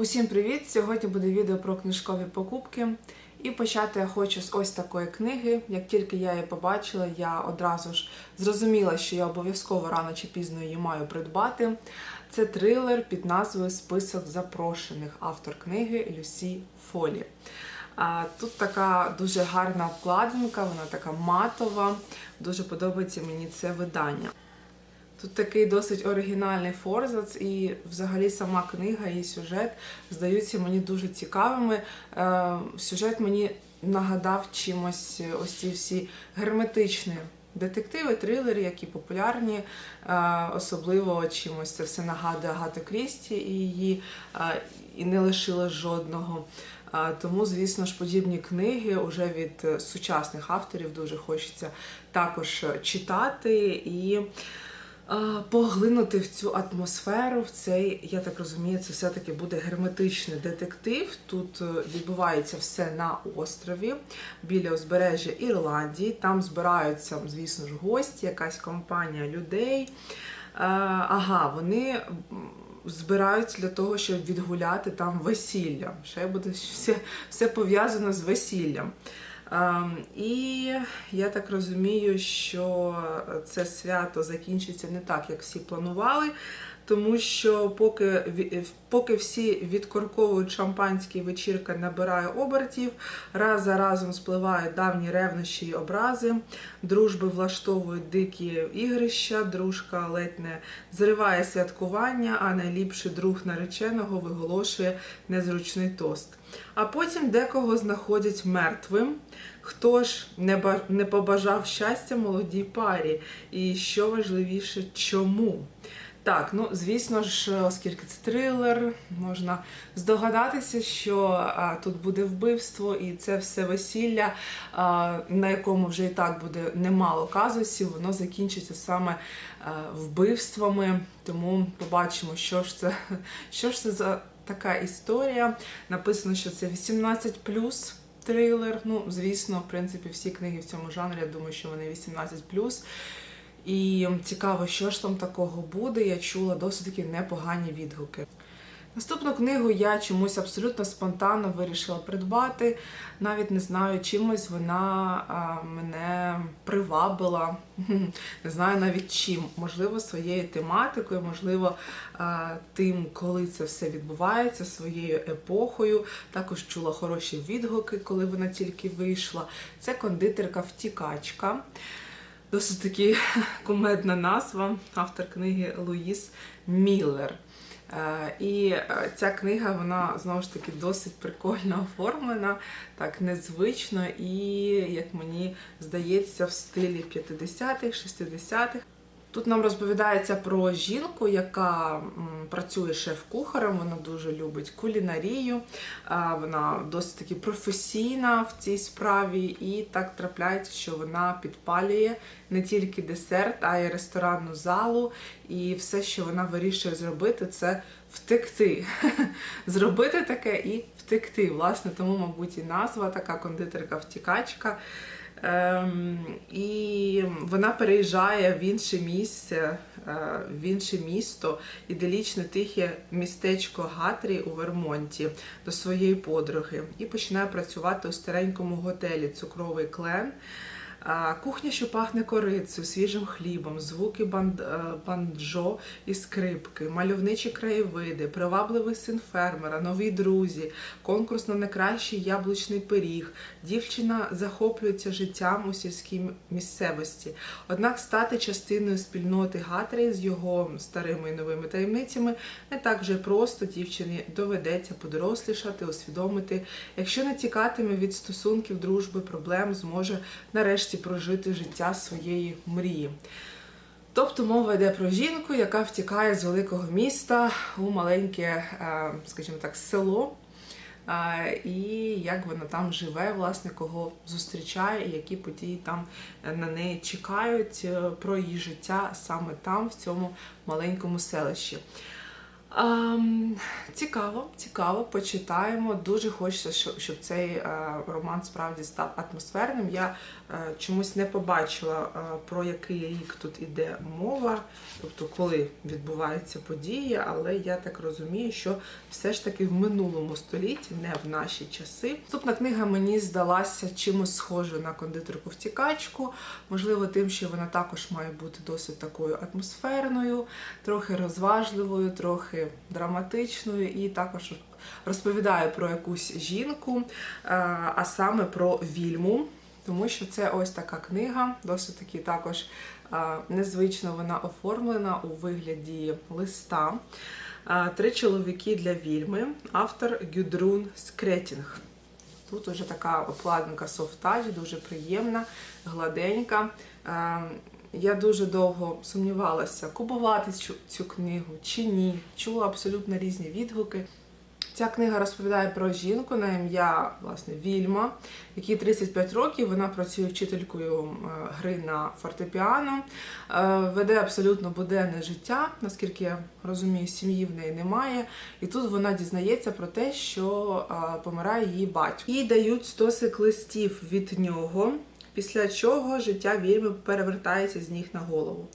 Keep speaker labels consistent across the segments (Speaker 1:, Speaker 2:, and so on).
Speaker 1: Усім привіт! Сьогодні буде відео про книжкові покупки. І почати я хочу з ось такої книги. Як тільки я її побачила, я одразу ж зрозуміла, що я обов'язково рано чи пізно її маю придбати. Це трилер під назвою Список запрошених автор книги Люсі Фолі. Тут така дуже гарна обкладинка, вона така матова. Дуже подобається мені це видання. Тут такий досить оригінальний форзац, і взагалі сама книга і сюжет здаються мені дуже цікавими. Е, Сюжет мені нагадав чимось ось ці всі герметичні детективи, трилери, які популярні, е, особливо чимось це все нагадує Агату Крісті і її е, і не лишила жодного. Е, Тому, звісно ж, подібні книги уже від е, сучасних авторів дуже хочеться також е, читати і е, поглинути в цю атмосферу, в цей, я так розумію, це все-таки буде герметичний детектив. Тут е, відбувається все на острові біля узбережжя Ірландії. Там збираються, звісно ж, гості, якась компанія людей. Е, Ага, вони збираються для того, щоб відгуляти там весілля. Ще буде все, все пов'язано з весіллям. Ем, І я так розумію, що це свято закінчиться не так, як всі планували, тому що поки, поки всі відкорковують шампанські вечірка набирає обертів, раз за разом спливають давні ревнощі й образи, дружби влаштовують дикі ігрища, дружка ледь не зриває святкування, а найліпший друг нареченого виголошує незручний тост. А потім декого знаходять мертвим. Хто ж не, ба- не побажав щастя молодій парі? І що важливіше, чому? Так, ну звісно ж, оскільки це трилер, можна здогадатися, що а, тут буде вбивство, і це все весілля, а, на якому вже і так буде немало казусів, воно закінчиться саме а, вбивствами. Тому побачимо, що ж це, що ж це за така історія. Написано, що це 18 трилер. Ну, звісно, в принципі, всі книги в цьому жанрі, я думаю, що вони 18 І цікаво, що ж там такого буде. Я чула досить таки непогані відгуки. Наступну книгу я чомусь абсолютно спонтанно вирішила придбати. Навіть не знаю, чимось вона мене привабила. Не знаю навіть чим. Можливо, своєю тематикою, можливо, тим, коли це все відбувається, своєю епохою. Також чула хороші відгуки, коли вона тільки вийшла. Це кондитерка втікачка. Досить таки кумедна назва, автор книги Луїс Міллер. Е, І е, ця книга, вона знову ж таки досить прикольно оформлена, так незвично і, як мені здається, в стилі 50-х, 60-х. Тут нам розповідається про жінку, яка працює шеф-кухарем, вона дуже любить кулінарію, вона досить таки професійна в цій справі, і так трапляється, що вона підпалює не тільки десерт, а й ресторанну залу. І все, що вона вирішує зробити, це втекти. Зробити таке і втекти. Власне, тому, мабуть, і назва така кондитерка-втікачка. Ем, і вона переїжджає в інше місце, е, в інше місто, іделічне тихе містечко Гатрі у Вермонті до своєї подруги і починає працювати у старенькому готелі Цукровий клен. Кухня, що пахне корицею, свіжим хлібом, звуки е, банджо і скрипки, мальовничі краєвиди, привабливий син фермера, нові друзі, конкурс на найкращий яблучний пиріг. Дівчина захоплюється життям у сільській місцевості. Однак стати частиною спільноти Гатрі з його старими і новими таємницями не так вже просто. Дівчині доведеться подорослішати, усвідомити, якщо не тікатиме від стосунків, дружби, проблем, зможе нарешті прожити життя своєї мрії. Тобто мова йде про жінку, яка втікає з великого міста у маленьке, е, скажімо так, село. Е, І як вона там живе, власне, кого зустрічає, і які події там на неї чекають е, про її життя саме там, в цьому маленькому селищі. Ем, цікаво, цікаво, почитаємо. Дуже хочеться, щоб, цей е, роман справді став атмосферним. Я е, чомусь не побачила, е, про який рік тут іде мова, тобто коли відбуваються події, але я так розумію, що все ж таки в минулому столітті, не в наші часи. Наступна книга мені здалася чимось схожою на кондитерку втікачку, можливо, тим, що вона також має бути досить такою атмосферною, трохи розважливою, трохи драматичною, і також розповідає про якусь жінку, е, а саме про вільму. Тому що це ось така книга, досить таки також е, незвично вона оформлена у вигляді листа. Е, Три чоловіки для вільми. Автор Гюдрун Скретінг. Тут уже така обкладинка софт-тач, дуже приємна, гладенька. Я дуже довго сумнівалася, купувати цю, цю книгу чи ні. Чула абсолютно різні відгуки. Ця книга розповідає про жінку на ім'я власне Вільма, якій 35 років. Вона працює вчителькою е, гри на фортепіано, е, веде абсолютно буденне життя, наскільки я розумію, сім'ї в неї немає. І тут вона дізнається про те, що е, помирає її батько. Їй дають стосик листів від нього. Після чого життя вільми перевертається з ніг на голову.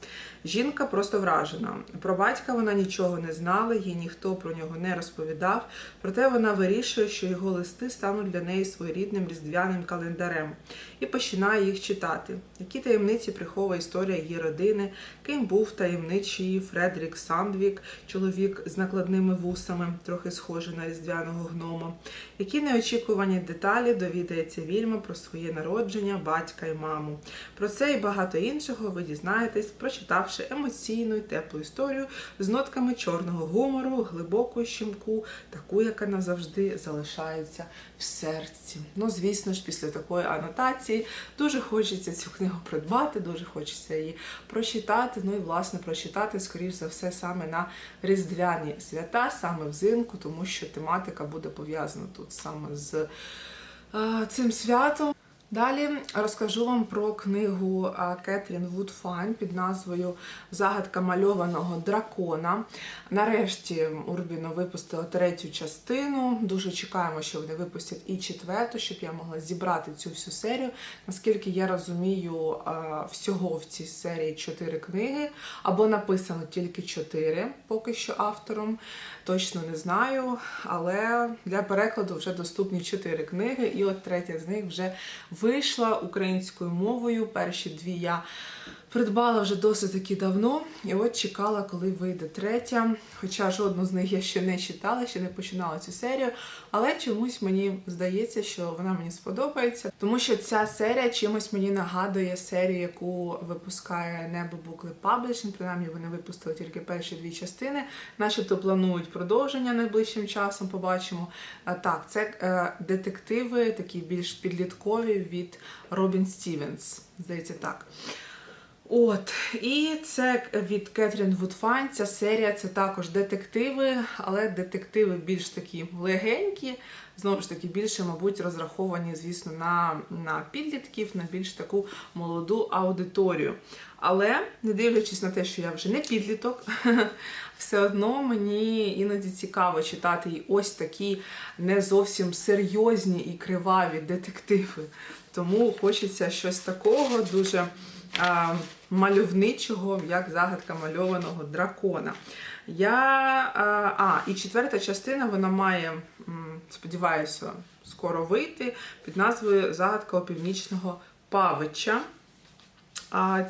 Speaker 1: Жінка просто вражена. Про батька вона нічого не знала, їй ніхто про нього не розповідав. Проте вона вирішує, що його листи стануть для неї своєрідним різдвяним календарем і починає їх читати. Які таємниці приховує історія її родини, ким був таємничий Фредерік Сандвік, чоловік з накладними вусами, трохи схожий на різдвяного гнома. Які неочікувані деталі довідається Вільма про своє народження, батька і маму. Про це і багато іншого ви дізнаєтесь, прочитавши емоційну і теплу історію з нотками чорного гумору, глибокого щемку, таку, яка назавжди залишається в серці. Ну, звісно ж, після такої анотації дуже хочеться цю книгу придбати, дуже хочеться її прочитати. Ну і власне прочитати, скоріш за все, саме на різдвяні свята, саме взимку, тому що тематика буде пов'язана тут саме з е, цим святом. Далі розкажу вам про книгу Кетрін Вудфайн під назвою Загадка мальованого дракона. Нарешті Урбіно випустила третю частину. Дуже чекаємо, що вони випустять і четверту, щоб я могла зібрати цю всю серію. Наскільки я розумію, всього в цій серії чотири книги, або написано тільки чотири, поки що автором. Точно не знаю, але для перекладу вже доступні чотири книги, і от третя з них вже вийшла українською мовою. Перші дві я придбала вже досить таки давно, і от чекала, коли вийде третя. Хоча жодну з них я ще не читала, ще не починала цю серію. Але чомусь мені здається, що вона мені сподобається, тому що ця серія чимось мені нагадує серію, яку випускає Небо Букли Publishing. Принаймні вони випустили тільки перші дві частини, начебто планують продовження найближчим часом. Побачимо. Так, це е, детективи, такі більш підліткові від Робін Стівенс. Здається, так. От, і це від Кетрін Вудфайн. Ця серія це також детективи, але детективи більш такі легенькі, знову ж таки, більше, мабуть, розраховані, звісно, на, на підлітків, на більш таку молоду аудиторію. Але, не дивлячись на те, що я вже не підліток, все одно мені іноді цікаво читати і ось такі не зовсім серйозні і криваві детективи. Тому хочеться щось такого дуже мальовничого, як загадка мальованого дракона. Я, а, і четверта частина вона має, сподіваюся, скоро вийти під назвою Загадка опівнічного павича.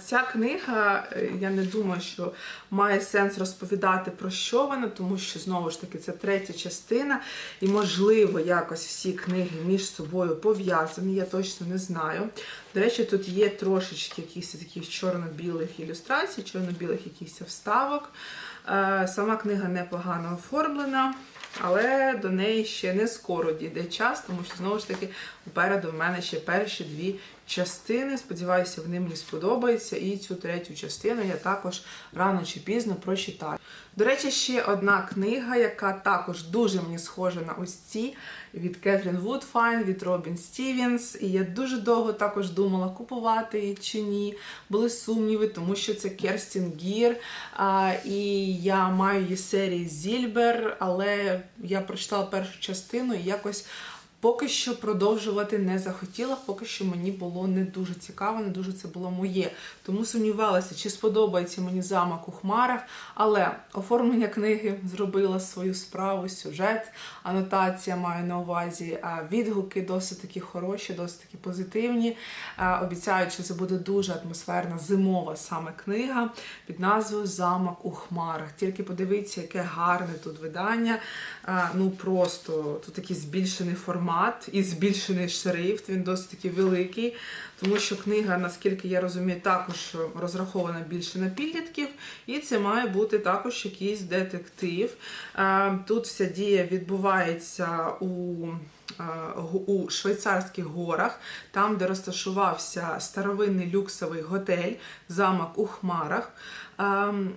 Speaker 1: Ця книга, е, я не думаю, що має сенс розповідати про що вона, тому що знову ж таки це третя частина, і можливо якось всі книги між собою пов'язані, я точно не знаю. До речі, тут є трошечки якихось таких чорно-білих ілюстрацій, чорно-білих якихось вставок. Е, Сама книга непогано оформлена. Але до неї ще не скоро дійде час, тому що знову ж таки попереду в мене ще перші дві частини. Сподіваюся, вони мені сподобаються. І цю третю частину я також рано чи пізно прочитаю. До речі, ще одна книга, яка також дуже мені схожа на ось ці від Кетрін Вудфайн, від Робін Стівенс. І я дуже довго також думала, купувати її чи ні. Були сумніви, тому що це Керстін Гір. А, і я маю її серії Зільбер, але я прочитала першу частину і якось. Поки що продовжувати не захотіла, поки що мені було не дуже цікаво, не дуже це було моє. Тому сумнівалася, чи сподобається мені замок у хмарах. Але оформлення книги зробила свою справу, сюжет, анотація маю на увазі, відгуки досить такі хороші, досить такі позитивні. Обіцяють, що це буде дуже атмосферна зимова саме книга під назвою Замок у хмарах. Тільки подивіться, яке гарне тут видання. Ну просто тут такий збільшений формат і збільшений шрифт. Він досить таки великий, тому що книга, наскільки я розумію, також розрахована більше на підлітків, і це має бути також якийсь детектив. Тут вся дія відбувається у е, у швейцарських горах, там, де розташувався старовинний люксовий готель, замок у хмарах. Ем,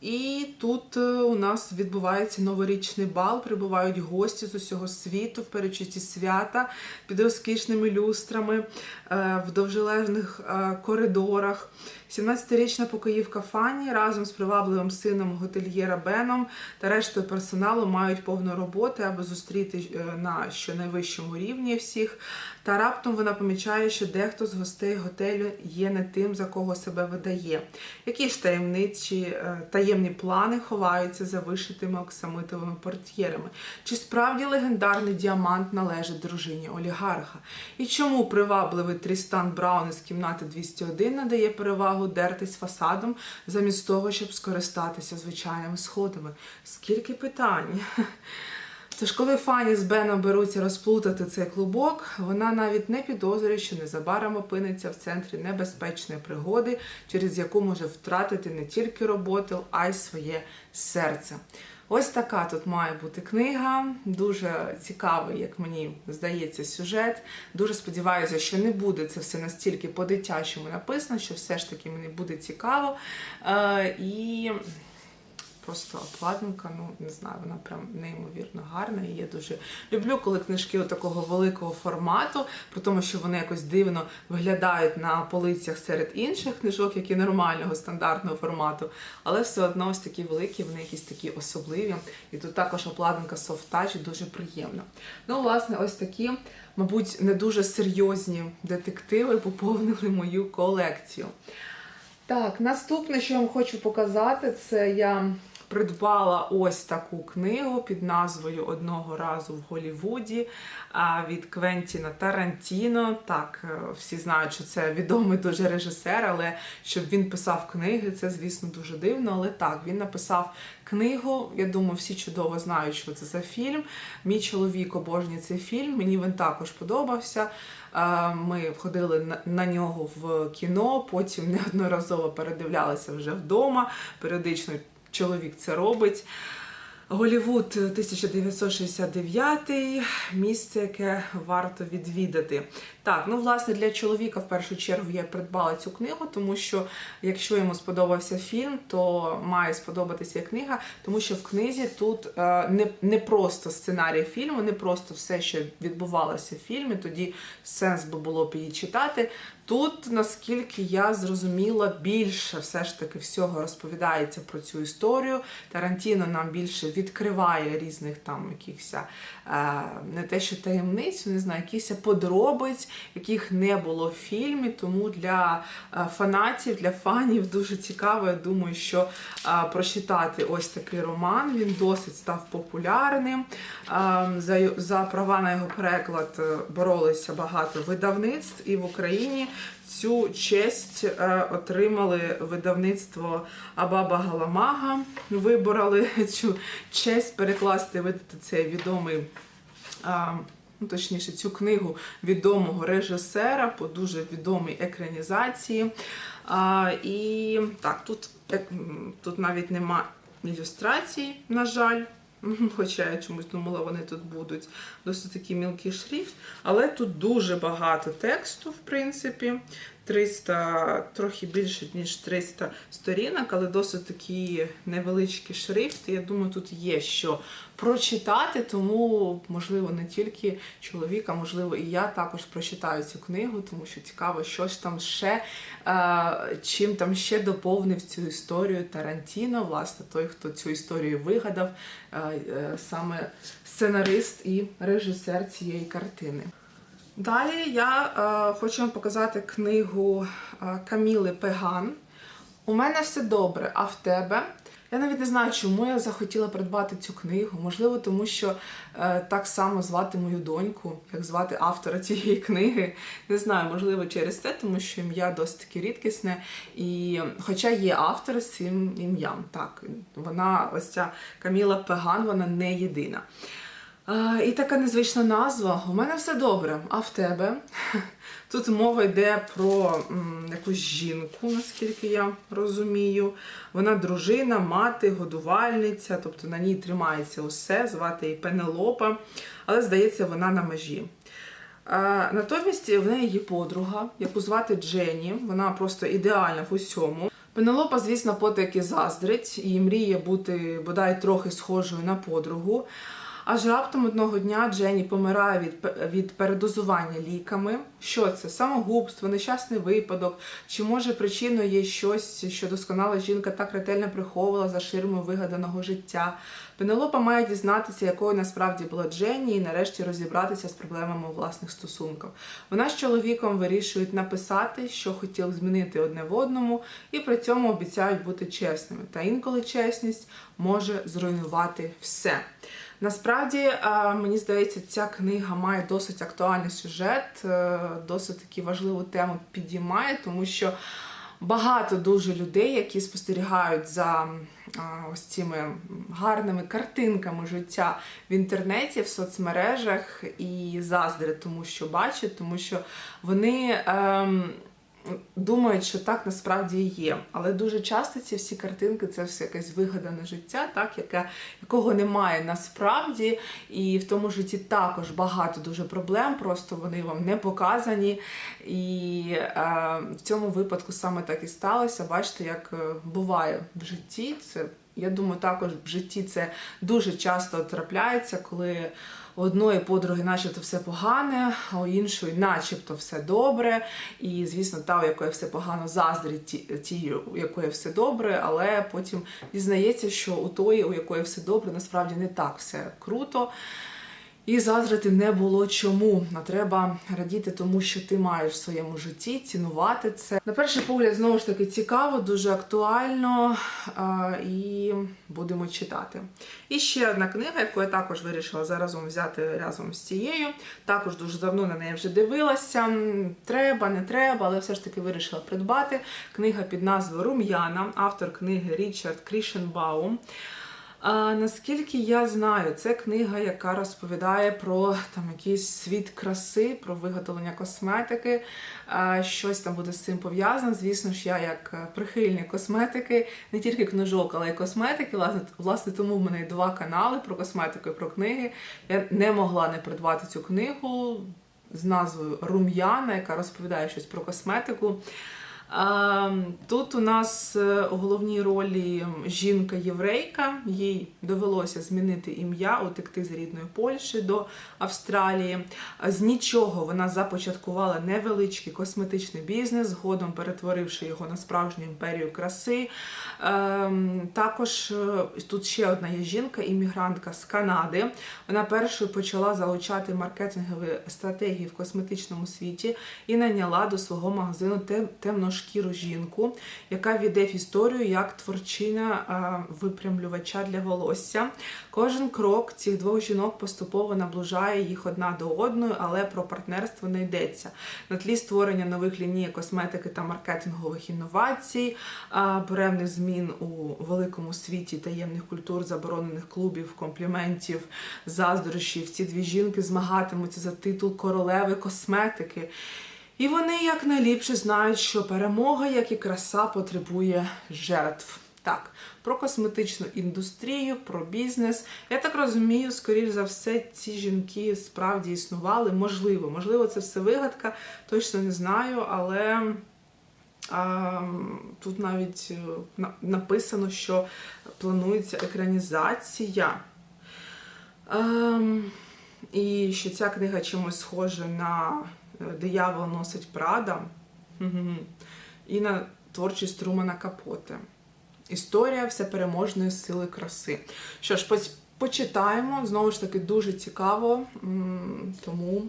Speaker 1: І тут е, у нас відбувається новорічний бал, прибувають гості з усього світу в перечутті свята під розкішними люстрами е, в довжелезних е, коридорах. 17-річна покоївка Фанні разом з привабливим сином готельєра Беном та рештою персоналу мають повну роботи, аби зустріти е, на щонайвищому рівні всіх. Та раптом вона помічає, що дехто з гостей готелю є не тим, за кого себе видає. Які ж таємничі е, таємні плани ховаються за вишитими оксамитовими портьєрами? Чи справді легендарний діамант належить дружині олігарха? І чому привабливий Трістан Браун із кімнати 201 надає перевагу дертись фасадом, замість того, щоб скористатися звичайними сходами? Скільки питань? Тож, коли Фані з Беном беруться розплутати цей клубок, вона навіть не підозрює, що незабаром опиниться в центрі небезпечної пригоди, через яку може втратити не тільки роботу, а й своє серце. Ось така тут має бути книга. Дуже цікавий, як мені здається, сюжет. Дуже сподіваюся, що не буде це все настільки по-дитячому написано, що все ж таки мені буде цікаво. Е, і просто обкладинка, ну не знаю, вона прям неймовірно гарна. І я дуже люблю, коли книжки такого великого формату, при тому, що вони якось дивно виглядають на полицях серед інших книжок, які нормального стандартного формату, але все одно ось такі великі, вони якісь такі особливі. І тут також обкладинка soft touch, дуже приємна. Ну, власне, ось такі, мабуть, не дуже серйозні детективи поповнили мою колекцію. Так, наступне, що я вам хочу показати, це я придбала ось таку книгу під назвою Одного разу в Голлівуді від Квентіна Тарантіно. Так, е, всі знають, що це відомий дуже режисер, але щоб він писав книги, це, звісно, дуже дивно. Але так, він написав книгу. Я думаю, всі чудово знають, що це за фільм. Мій чоловік обожнює цей фільм. Мені він також подобався. Е, Ми ходили на- на нього в кіно, потім неодноразово передивлялися вже вдома. Періодично чоловік це робить. Голівуд 1969 місце, яке варто відвідати. Так, ну власне для чоловіка в першу чергу я придбала цю книгу, тому що якщо йому сподобався фільм, то має сподобатися книга, тому що в книзі тут е, не, не просто сценарій фільму, не просто все, що відбувалося в фільмі, тоді сенс би було б її читати. Тут, наскільки я зрозуміла, більше все ж таки всього розповідається про цю історію. Тарантіно нам більше відкриває різних там якихось е, не те, що таємниць, не знаю, якихось подробиць, яких не було в фільмі. Тому для е, фанатів, для фанів дуже цікаво. Я думаю, що е, прочитати ось такий роман. Він досить став популярним. За, права на його переклад боролися багато видавництв і в Україні. Цю честь е, отримали видавництво Абаба Галамага. Вибороли цю честь перекласти видати цей відомий. Ну, точніше, цю книгу відомого режисера по дуже відомій екранізації. А, і так, тут, тут навіть нема ілюстрацій, на жаль. Хоча я чомусь думала, вони тут будуть досить такий мілкий шрифт. Але тут дуже багато тексту, в принципі. 300, трохи більше, ніж 300 сторінок, але досить такий невеличкий шрифт. Я думаю, тут є що прочитати, тому, можливо, не тільки чоловік, а можливо, і я також прочитаю цю книгу, тому що цікаво, що ж там ще, е, чим там ще доповнив цю історію Тарантіно, власне, той, хто цю історію вигадав, е, е, саме сценарист і режисер цієї картини. Далі я е, хочу вам показати книгу е, Каміли Пеган. У мене все добре, а в тебе? Я навіть не знаю, чому я захотіла придбати цю книгу. Можливо, тому що е, так само звати мою доньку, як звати автора цієї книги. Не знаю, можливо, через це, тому що ім'я досить таки рідкісне. І хоча є автор з цим ім'ям, так, вона, ось ця Каміла Пеган, вона не єдина. І така незвична назва. У мене все добре, а в тебе? Тут мова йде про якусь жінку, наскільки я розумію. Вона дружина, мати, годувальниця, тобто на ній тримається усе, звати її Пенелопа, але здається, вона на межі. Натомість в неї є подруга, яку звати Дженні. Вона просто ідеальна в усьому. Пенелопа, звісно, потайки заздрить і мріє бути бодай трохи схожою на подругу. Аж раптом одного дня Дженні помирає від, від передозування ліками. Що це? Самогубство, нещасний випадок? Чи може причиною є щось, що досконала жінка так ретельно приховувала за ширмою вигаданого життя? Пенелопа має дізнатися, якою насправді була Дженні, і нарешті розібратися з проблемами у власних стосунках. Вона з чоловіком вирішують написати, що хотіли змінити одне в одному, і при цьому обіцяють бути чесними. Та інколи чесність може зруйнувати все. Насправді, мені здається, ця книга має досить актуальний сюжет, е, досить таки важливу тему підіймає, тому що багато дуже людей, які спостерігають за ось цими гарними картинками життя в інтернеті, в соцмережах і заздрять тому, що бачать, тому що вони. Ем, думають, що так насправді і є. Але дуже часто ці всі картинки це все якесь вигадане життя, так, яке, якого немає насправді. І в тому житті також багато дуже проблем, просто вони вам не показані. І е, в цьому випадку саме так і сталося. Бачите, як е, буває в житті. Це я думаю, також в житті це дуже часто трапляється, коли у одної подруги начебто все погане, а у іншої начебто все добре. І, звісно, та, у якої все погано заздрить ті, у якої все добре, але потім дізнається, що у тої, у якої все добре, насправді не так все круто. І заздрити не було чому. А треба радіти тому, що ти маєш в своєму житті, цінувати це. На перший погляд, знову ж таки, цікаво, дуже актуально і будемо читати. І ще одна книга, яку я також вирішила заразом взяти разом з цією. Також дуже давно на неї вже дивилася. Треба, не треба, але все ж таки вирішила придбати. Книга під назвою Рум'яна, автор книги Річард Крішенбаум. А, наскільки я знаю, це книга, яка розповідає про там якийсь світ краси, про виготовлення косметики. А, щось там буде з цим пов'язано. Звісно ж, я як е, прихильник косметики, не тільки книжок, але й косметики. Власне, власне, тому в мене два канали про косметику і про книги. Я не могла не придбати цю книгу з назвою Рум'яна, яка розповідає щось про косметику. Тут у нас е, у головній ролі жінка-єврейка. Їй довелося змінити ім'я, утекти з рідної Польщі до Австралії. З нічого вона започаткувала невеличкий косметичний бізнес, згодом перетворивши його на справжню імперію краси. Ем, Також е, тут ще одна є жінка, іммігрантка з Канади. Вона першою почала залучати маркетингові стратегії в косметичному світі і найняла до свого магазину тем- темношкіру жінку, яка війде в історію як творчиня е, випрямлювача для волосся. Кожен крок цих двох жінок поступово наближає їх одна до одної, але про партнерство не йдеться. На тлі створення нових ліній косметики та маркетингових інновацій, буремних змін у великому світі таємних культур, заборонених клубів, компліментів, заздрощів. Ці дві жінки змагатимуться за титул королеви косметики. І вони якнайліпше знають, що перемога, як і краса, потребує жертв. Так, про косметичну індустрію, про бізнес. Я так розумію, скоріш за все, ці жінки справді існували. Можливо, можливо, це все вигадка, точно не знаю, але. А, тут навіть е, на- написано, що планується екранізація. Ем, і що ця книга чимось схожа на Диявол носить Прада і на творчість Трумана Капоте. Історія всепереможної сили краси. Що ж, почитаємо. Знову ж таки, дуже цікаво, тому,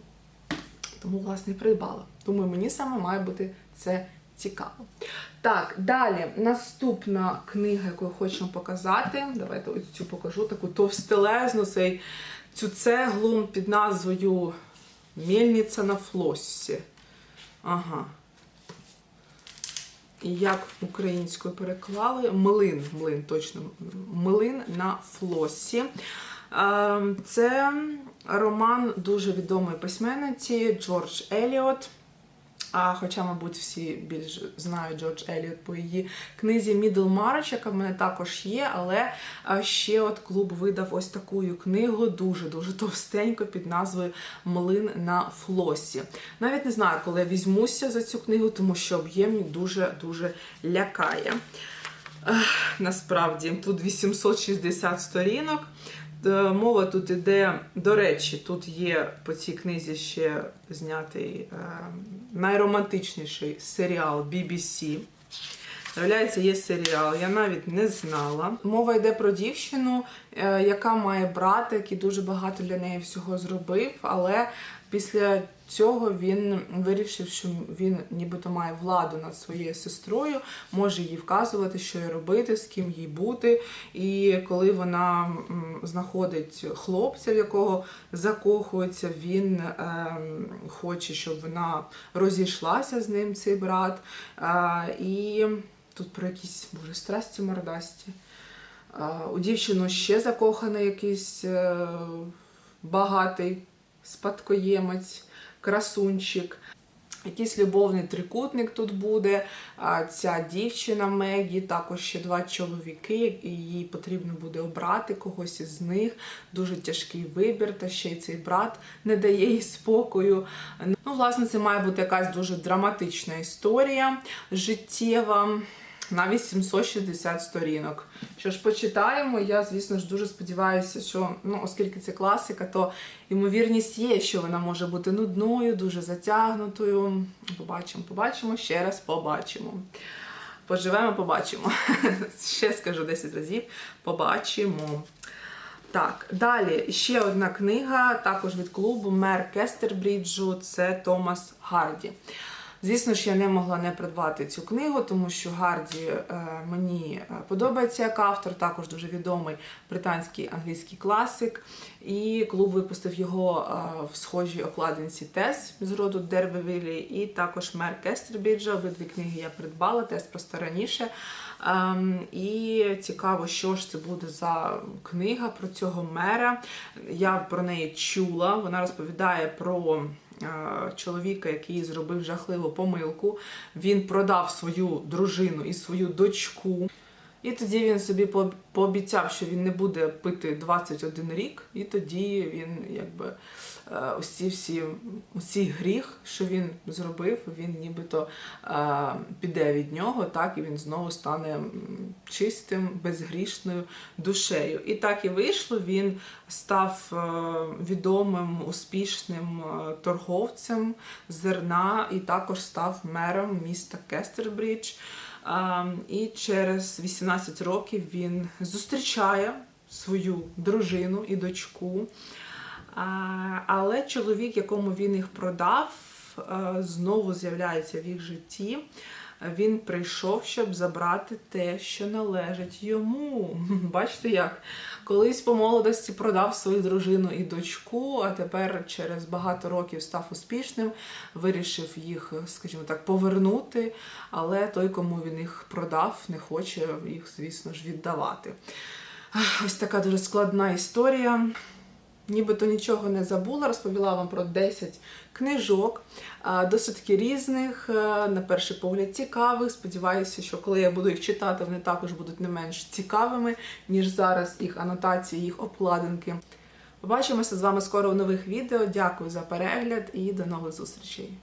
Speaker 1: тому власне, придбала. Думаю, мені саме має бути це цікаво. Так, далі наступна книга, яку я хочу показати. Давайте ось цю покажу, таку товстелезну, цей, цю цеглу під назвою Мельниця на флоссі. Ага. І як українською переклали? Млин, млин, точно. Млин на флосі. Е, Це роман дуже відомої письменниці Джордж Еліот. А хоча, мабуть, всі більш знають Джордж Еліот по її книзі Middlemarch, яка в мене також є, але ще от клуб видав ось таку книгу, дуже-дуже товстенько під назвою Млин на флосі. Навіть не знаю, коли я візьмуся за цю книгу, тому що об'єм дуже-дуже лякає. Насправді, тут 860 сторінок. Е, Мова тут іде, до речі, тут є по цій книзі ще знятий е, найромантичніший серіал BBC. Виявляється, є серіал, я навіть не знала. Мова йде про дівчину, е, яка має брата, який дуже багато для неї всього зробив, але після цього він вирішив, що він нібито має владу над своєю сестрою, може їй вказувати, що їй робити, з ким їй бути. І коли вона знаходить хлопця, в якого закохується, він ем, хоче, щоб вона розійшлася з ним, цей брат. Е, і тут про якісь боже страсті мордасті. А, У дівчину ще закоханий якийсь е, багатий спадкоємець, красунчик. Якийсь любовний трикутник тут буде. Ця дівчина Мегі, також ще два чоловіки, і їй потрібно буде обрати когось із них. Дуже тяжкий вибір, та ще й цей брат не дає їй спокою. Ну, власне, це має бути якась дуже драматична історія життєва на 860 сторінок. Що ж, почитаємо. Я, звісно ж, дуже сподіваюся, що ну, оскільки це класика, то ймовірність є, що вона може бути нудною, дуже затягнутою. Побачимо, побачимо, ще раз побачимо. Поживемо, побачимо. Ще скажу 10 разів. Побачимо. Так, далі ще одна книга, також від клубу Мер Кестербріджу, це Томас Гарді. Звісно ж, я не могла не придбати цю книгу, тому що Гарді е, мені е, подобається як автор, також дуже відомий британський англійський класик. І клуб випустив його е, в схожій окладинці Тес з роду Дербевілі, і також Мер Кестербіджа. Обидві книги я придбала, Тес просто раніше. Ем, і цікаво, що ж це буде за книга про цього мера. Я про неї чула. Вона розповідає про чоловіка, який зробив жахливу помилку. Він продав свою дружину і свою дочку. І тоді він собі пообіцяв, що він не буде пити 21 рік, і тоді він якби е, ось ці всі цей гріх, що він зробив, він нібито е, піде від нього, так і він знову стане чистим, безгрішною душею. І так і вийшло. Він став е, відомим, успішним е, торговцем зерна і також став мером міста Кестербрідж. А, І через 18 років він зустрічає свою дружину і дочку. Але чоловік, якому він їх продав, е, знову з'являється в їх житті. Він прийшов, щоб забрати те, що належить йому. Бачите, як колись по молодості продав свою дружину і дочку, а тепер через багато років став успішним, вирішив їх, скажімо так, повернути. Але той, кому він їх продав, не хоче їх, звісно ж, віддавати. Ось така дуже складна історія. Нібито нічого не забула, розповіла вам про 10 книжок, досить різних, на перший погляд цікавих. Сподіваюся, що коли я буду їх читати, вони також будуть не менш цікавими, ніж зараз їх анотації, їх обкладинки. Побачимося з вами скоро в нових відео. Дякую за перегляд і до нових зустрічей!